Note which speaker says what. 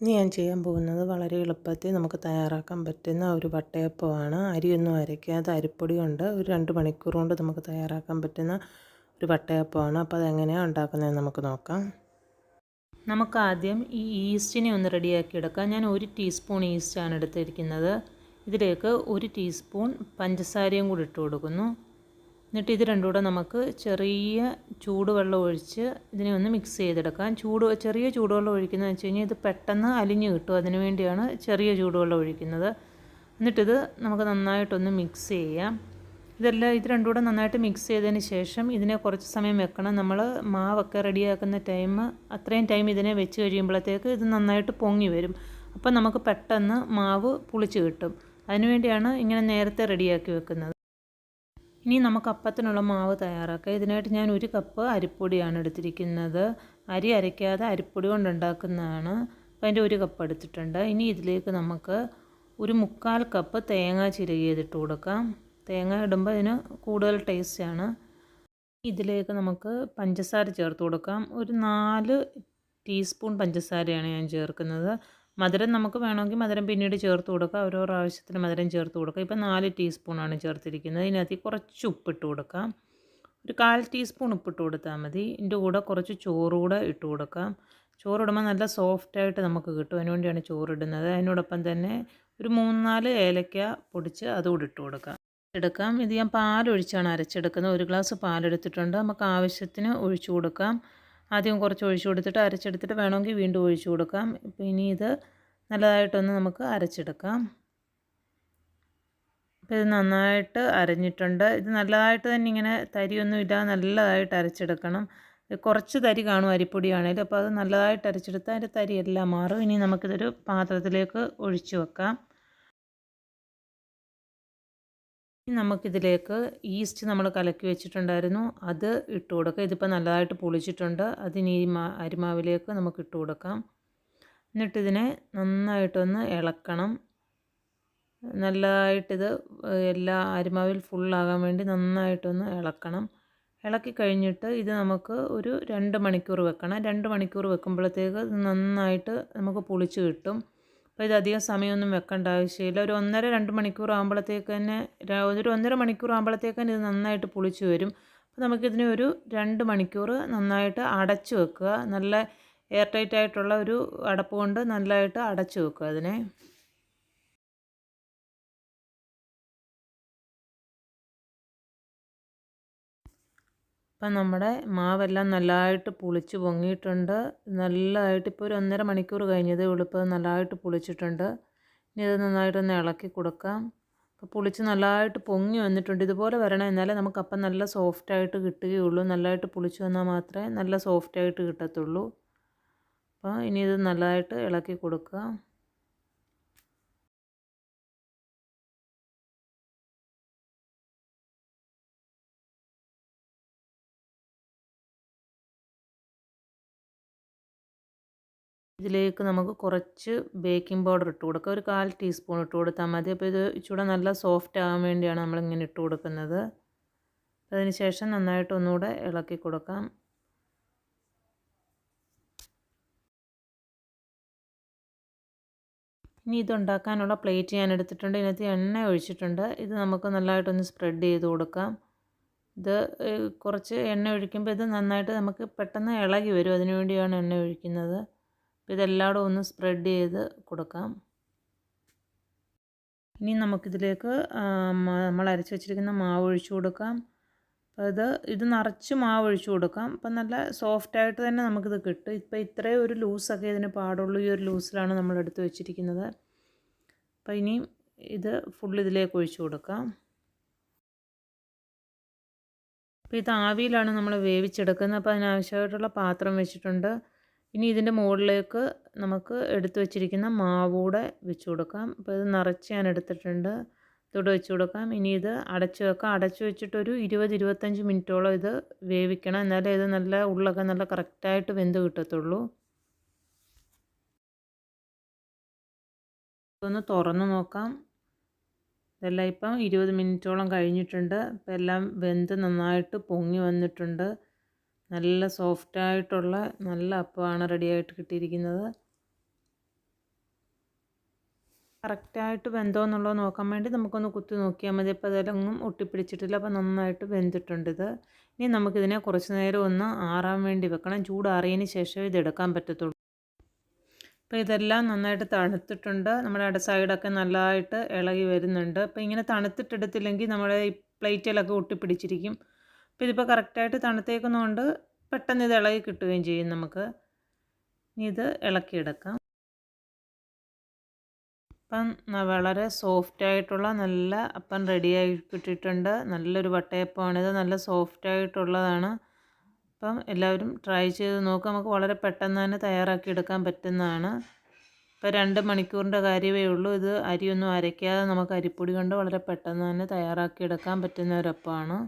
Speaker 1: ഇനി ഞാൻ ചെയ്യാൻ പോകുന്നത് വളരെ എളുപ്പത്തിൽ നമുക്ക് തയ്യാറാക്കാൻ പറ്റുന്ന ഒരു വട്ടയപ്പമാണ്. അരിയൊന്നും അരയ്ക്കാതെ അരിപ്പൊടി കൊണ്ട് ഒരു രണ്ട് മണിക്കൂർ കൊണ്ട് നമുക്ക് തയ്യാറാക്കാൻ പറ്റുന്ന ഒരു വട്ടയപ്പമാണ്. അപ്പോൾ അതെങ്ങനെയാണ് ഉണ്ടാക്കുന്നത് നമുക്ക് നോക്കാം.
Speaker 2: നമുക്ക് ആദ്യം ഈ ഈസ്റ്റിനെ ഒന്ന് റെഡിയാക്കി എടുക്കാം. ഞാൻ ഒരു ടീസ്പൂൺ ഈസ്റ്റാണ് എടുത്തിരിക്കുന്നത്. ഇതിലേക്ക് ഒരു ടീസ്പൂൺ പഞ്ചസാരയും കൂടി ഇട്ട് കൊടുക്കുന്നു. എന്നിട്ട് ഇത് രണ്ടും കൂടെ നമുക്ക് ചെറിയ ചൂടുവെള്ളം ഒഴിച്ച് ഇതിനെ ഒന്ന് മിക്സ് ചെയ്തെടുക്കാം. ചൂട് ചെറിയ ചൂടുവെള്ളം ഒഴിക്കുന്നത് വെച്ച് കഴിഞ്ഞാൽ ഇത് പെട്ടെന്ന് അലിഞ്ഞ് കിട്ടും. അതിന് വേണ്ടിയാണ് ചെറിയ ചൂടുവെള്ളം ഒഴിക്കുന്നത്. എന്നിട്ടിത് നമുക്ക് നന്നായിട്ടൊന്ന് മിക്സ് ചെയ്യാം. ഇതെല്ലാം ഇത് രണ്ടും കൂടെ നന്നായിട്ട് മിക്സ് ചെയ്തതിന് ശേഷം ഇതിനെ കുറച്ച് സമയം വെക്കണം. നമ്മൾ മാവൊക്കെ റെഡിയാക്കുന്ന ടൈം അത്രയും ടൈം ഇതിനെ വെച്ച് കഴിയുമ്പോഴത്തേക്ക് ഇത് നന്നായിട്ട് പൊങ്ങി വരും. അപ്പോൾ നമുക്ക് പെട്ടെന്ന് മാവ് പുളിച്ച് കിട്ടും. അതിനുവേണ്ടിയാണ് ഇങ്ങനെ നേരത്തെ റെഡിയാക്കി വെക്കുന്നത്. ഇനി നമുക്ക് അപ്പത്തിനുള്ള മാവ് തയ്യാറാക്കാം. ഇതിനായിട്ട് ഞാൻ ഒരു കപ്പ് അരിപ്പൊടിയാണ് എടുത്തിരിക്കുന്നത്. അരി അരയ്ക്കാതെ അരിപ്പൊടി കൊണ്ട് ഉണ്ടാക്കുന്നതാണ് അപ്പോൾ അതിന്റെ ഒരു കപ്പ് എടുത്തിട്ടുണ്ട്. ഇനി ഇതിലേക്ക് നമുക്ക് ഒരു മുക്കാൽ കപ്പ് തേങ്ങ ചിരകിയതിട്ട് കൊടുക്കാം. തേങ്ങ ഇടുമ്പോൾ ഇതിന് കൂടുതൽ ടേസ്റ്റാണ് ഇതിലേക്ക് നമുക്ക് പഞ്ചസാര ചേർത്ത് കൊടുക്കാം. ഒരു നാല് ടീസ്പൂൺ പഞ്ചസാരയാണ് ഞാൻ ചേർക്കുന്നത്. മധുരം നമുക്ക് വേണമെങ്കിൽ മധുരം പിന്നീട് ചേർത്ത് കൊടുക്കുക ഓരോ പ്രാവശ്യത്തിന് മധുരം ചേർത്ത് കൊടുക്കുക ഇപ്പം നാല് ടീസ്പൂണാണ് ചേർത്തിരിക്കുന്നത്. ഇതിനകത്ത് കുറച്ച് ഉപ്പിട്ട് കൊടുക്കാം. ഒരു കാൽ ടീസ്പൂൺ ഉപ്പിട്ട് കൊടുത്താൽ മതി. ഇതിന്റെ കൂടെ കുറച്ച് ചോറ് കൂടെ ഇട്ട് കൊടുക്കാം. ചോറിടുമ്പോൾ നല്ല സോഫ്റ്റായിട്ട് നമുക്ക് കിട്ടും. അതിനുവേണ്ടിയാണ് ചോറിടുന്നത്. അതിനോടൊപ്പം തന്നെ ഒരു മൂന്നാൽ ഏലക്ക പൊടിച്ച് അതുകൂടി ഇട്ട് കൊടുക്കാം. എടുക്കാം. ഇത് ഞാൻ പാലൊഴിച്ചാണ് അരച്ചെടുക്കുന്നത്. ഒരു ഗ്ലാസ് പാലെടുത്തിട്ടുണ്ട്. നമുക്ക് ആവശ്യത്തിന് ഒഴിച്ചു കൊടുക്കാം. ആദ്യം കുറച്ച് ഒഴിച്ചു കൊടുത്തിട്ട് അരച്ചെടുത്തിട്ട് വേണമെങ്കിൽ വീണ്ടും ഒഴിച്ചു കൊടുക്കാം. ഇനി ഇത് നല്ലതായിട്ടൊന്ന് നമുക്ക് അരച്ചെടുക്കാം. അപ്പോൾ ഇത് നന്നായിട്ട് അരഞ്ഞിട്ടുണ്ട്. ഇത് നല്ലതായിട്ട് തന്നെ ഇങ്ങനെ തരിയൊന്നും ഇല്ല. നല്ലതായിട്ട് അരച്ചെടുക്കണം. കുറച്ച് തരി കാണും അരിപ്പൊടിയാണെങ്കിലും അപ്പോൾ അത് നല്ലതായിട്ട് അരച്ചെടുത്താൽ അതിന്റെ തരിയെല്ലാം മാറും. ഇനി നമുക്കിതൊരു പാത്രത്തിലേക്ക് ഒഴിച്ചു വെക്കാം. നമുക്കിതിലേക്ക് ഈസ്റ്റ് നമ്മൾ കലക്കി വെച്ചിട്ടുണ്ടായിരുന്നു. അത് ഇട്ട് കൊടുക്കുക ഇതിപ്പോൾ നല്ലതായിട്ട് പൊളിച്ചിട്ടുണ്ട്. അതിന് ഈ അരിമാവിലേക്ക് നമുക്ക് ഇട്ട് കൊടുക്കാം. എന്നിട്ടിതിനെ നന്നായിട്ടൊന്ന് ഇളക്കണം. നല്ലതായിട്ടിത് എല്ലാ അരിമാവിൽ ഫുള്ളാകാൻ വേണ്ടി നന്നായിട്ടൊന്ന് ഇളക്കണം. ഇളക്കി കഴിഞ്ഞിട്ട് ഇത് നമുക്ക് ഒരു രണ്ട് മണിക്കൂർ വെക്കണം. രണ്ട് മണിക്കൂർ വെക്കുമ്പോഴത്തേക്ക് നന്നായിട്ട് നമുക്ക് പൊളിച്ച് കിട്ടും. അപ്പോൾ ഇത് അധികം സമയമൊന്നും വെക്കേണ്ട ആവശ്യമില്ല. ഒരു ഒന്നര രണ്ട് മണിക്കൂർ ആകുമ്പോഴത്തേക്ക് തന്നെ ഒരു ഒന്നര മണിക്കൂർ ആകുമ്പോഴത്തേക്ക് തന്നെ ഇത് നന്നായിട്ട് പൊളിച്ചു വരും. അപ്പോൾ നമുക്കിതിനെ ഒരു രണ്ട് മണിക്കൂർ നന്നായിട്ട് അടച്ചു വെക്കുക. നല്ല എയർ ടൈറ്റ് ആയിട്ടുള്ള ഒരു അടപ്പ് കൊണ്ട് നല്ലതായിട്ട് അടച്ചു വെക്കുക അതിനെ. ഇപ്പം നമ്മുടെ മാവെല്ലാം നല്ലതായിട്ട് പുളിച്ച് പൊങ്ങിയിട്ടുണ്ട്. നല്ലതായിട്ട് ഇപ്പോൾ ഒരു ഒന്നര മണിക്കൂർ കഴിഞ്ഞതേ ഉള്ളൂ. നല്ലതായിട്ട് പുളിച്ചിട്ടുണ്ട്. ഇനി ഇത് നന്നായിട്ടൊന്ന് ഇളക്കി കൊടുക്കാം. അപ്പോൾ പുളിച്ച് നല്ലതായിട്ട് പൊങ്ങി വന്നിട്ടുണ്ട്. ഇതുപോലെ വരണം എന്നാലേ നമുക്ക് അപ്പം നല്ല സോഫ്റ്റായിട്ട് കിട്ടുകയുള്ളൂ. നല്ലതായിട്ട് പുളിച്ച് വന്നാൽ മാത്രമേ നല്ല സോഫ്റ്റായിട്ട് കിട്ടത്തുള്ളൂ. അപ്പോൾ ഇനി ഇത് നല്ലതായിട്ട് ഇളക്കി കൊടുക്കുക ഇതിലേക്ക് നമുക്ക് കുറച്ച് ബേക്കിംഗ് പൗഡർ ഇട്ട് കൊടുക്കുക ഒരു കാൽ ടീസ്പൂൺ ഇട്ട് കൊടുത്താൽ മതി. അപ്പോൾ ഇത് ഇച്ചിരി നല്ല സോഫ്റ്റ് ആകാൻ വേണ്ടിയാണ് നമ്മളിങ്ങനെ ഇട്ട് കൊടുക്കുന്നത്. അതിന് ശേഷം നന്നായിട്ട് ഒന്നുകൂടെ ഇളക്കി കൊടുക്കാം. ഇനി ഇതുണ്ടാക്കാനുള്ള പ്ലേറ്റ് ഞാൻ എടുത്തിട്ടുണ്ട്. ഇതിനകത്ത് എണ്ണ ഒഴിച്ചിട്ടുണ്ട്. ഇത് നമുക്ക് നല്ലതായിട്ടൊന്ന് സ്പ്രെഡ് ചെയ്ത് കൊടുക്കാം. ഇത് കുറച്ച് എണ്ണ ഒഴിക്കുമ്പോൾ ഇത് നന്നായിട്ട് നമുക്ക് പെട്ടെന്ന് ഇളകി വരും. അതിനു വേണ്ടിയാണ് എണ്ണ ഒഴിക്കുന്നത്. അപ്പോൾ ഒന്ന് സ്പ്രെഡ് ചെയ്ത് കൊടുക്കാം. ഇനി നമുക്കിതിലേക്ക് നമ്മൾ അരച്ച് വെച്ചിരിക്കുന്ന മാവ് ഒഴിച്ചു കൊടുക്കാം. അപ്പോൾ ഇത് ഇത് നിറച്ച് മാവ് ഒഴിച്ചു കൊടുക്കാം. അപ്പം നല്ല സോഫ്റ്റായിട്ട് തന്നെ നമുക്കിത് കിട്ടും. ഇപ്പോൾ ഇത്രയും ഒരു ലൂസൊക്കെ ഇതിന് പാടുള്ളൂ. ഈ ഒരു ലൂസിലാണ് നമ്മൾ എടുത്ത് വെച്ചിരിക്കുന്നത്. അപ്പോൾ ഇനിയും ഇത് ഫുൾ ഇതിലേക്ക് ഒഴിച്ചു കൊടുക്കാം. അപ്പോൾ ഇത് ആവിയിലാണ് നമ്മൾ വേവിച്ചെടുക്കുന്നത്. അപ്പോൾ അതിനാവശ്യമായിട്ടുള്ള പാത്രം വെച്ചിട്ടുണ്ട്. ഇനി ഇതിന്റെ മുകളിലേക്ക് നമുക്ക് എടുത്തു വച്ചിരിക്കുന്ന മാവൂടെ വെച്ച് കൊടുക്കാം. അപ്പോൾ ഇത് നിറച്ച് ഞാൻ എടുത്തിട്ടുണ്ട്. ഇതോടെ വെച്ച് കൊടുക്കാം. ഇനി ഇത് അടച്ചു വെക്കാം. അടച്ചു വെച്ചിട്ടൊരു ഇരുപത് ഇരുപത്തഞ്ച് മിനിറ്റോളം ഇത് വേവിക്കണം. എന്നാലേ ഇത് നല്ല ഉള്ളൊക്കെ നല്ല കറക്റ്റായിട്ട് വെന്ത് കിട്ടത്തുള്ളൂ. ഒന്ന് തുറന്ന് നോക്കാം. ഇതെല്ലാം ഇപ്പം ഇരുപത് മിനിറ്റോളം കഴിഞ്ഞിട്ടുണ്ട്. ഇപ്പം എല്ലാം വെന്ത് നന്നായിട്ട് പൊങ്ങി വന്നിട്ടുണ്ട്. നല്ല സോഫ്റ്റായിട്ടുള്ള നല്ല അപ്പമാണ് റെഡിയായിട്ട് കിട്ടിയിരിക്കുന്നത്. കറക്റ്റായിട്ട് വെന്തോ എന്നുള്ളത് നോക്കാൻ വേണ്ടി നമുക്കൊന്ന് കുത്തി നോക്കിയാൽ മതി. അപ്പോൾ അതിലൊന്നും ഒട്ടിപ്പിടിച്ചിട്ടില്ല. അപ്പോൾ നന്നായിട്ട് വെന്തിട്ടുണ്ട് ഇത് ഇനി നമുക്കിതിനെ കുറച്ച് നേരം ഒന്ന് ആറാൻ വേണ്ടി വെക്കണം. ചൂടാറിയതിന് ശേഷം ഇതെടുക്കാൻ പറ്റത്തുള്ളൂ. അപ്പോൾ ഇതെല്ലാം നന്നായിട്ട് തണുത്തിട്ടുണ്ട്. നമ്മുടെ അട സൈഡൊക്കെ നല്ലതായിട്ട് ഇളകി വരുന്നുണ്ട്. അപ്പോൾ ഇങ്ങനെ തണുത്തിട്ടെടുത്തില്ലെങ്കിൽ നമ്മുടെ ഈ പ്ലേറ്റിലൊക്കെ ഒട്ടിപ്പിടിച്ചിരിക്കും. അപ്പോൾ ഇതിപ്പോൾ കറക്റ്റായിട്ട് തണുത്തേക്കുന്നതുകൊണ്ട് പെട്ടെന്ന് ഇത് ഇളകി കിട്ടുകയും ചെയ്യും നമുക്ക്. ഇത് ഇളക്കിയെടുക്കാം. അപ്പം വളരെ സോഫ്റ്റ് ആയിട്ടുള്ള നല്ല അപ്പം റെഡിയായി കിട്ടിയിട്ടുണ്ട്. നല്ലൊരു വട്ടയപ്പമാണിത് നല്ല സോഫ്റ്റ് ആയിട്ടുള്ളതാണ്. അപ്പം എല്ലാവരും ട്രൈ ചെയ്ത് നോക്കുക നമുക്ക് വളരെ പെട്ടെന്ന് തന്നെ തയ്യാറാക്കിയെടുക്കാൻ പറ്റുന്നതാണ്. ഇപ്പോൾ രണ്ട് മണിക്കൂറിന്റെ കാര്യമേ ഉള്ളൂ. ഇത് അരിയൊന്നും അരയ്ക്കാതെ നമുക്ക് അരിപ്പൊടി കൊണ്ട് വളരെ പെട്ടെന്ന് തന്നെ തയ്യാറാക്കിയെടുക്കാൻ പറ്റുന്ന ഒരപ്പമാണ്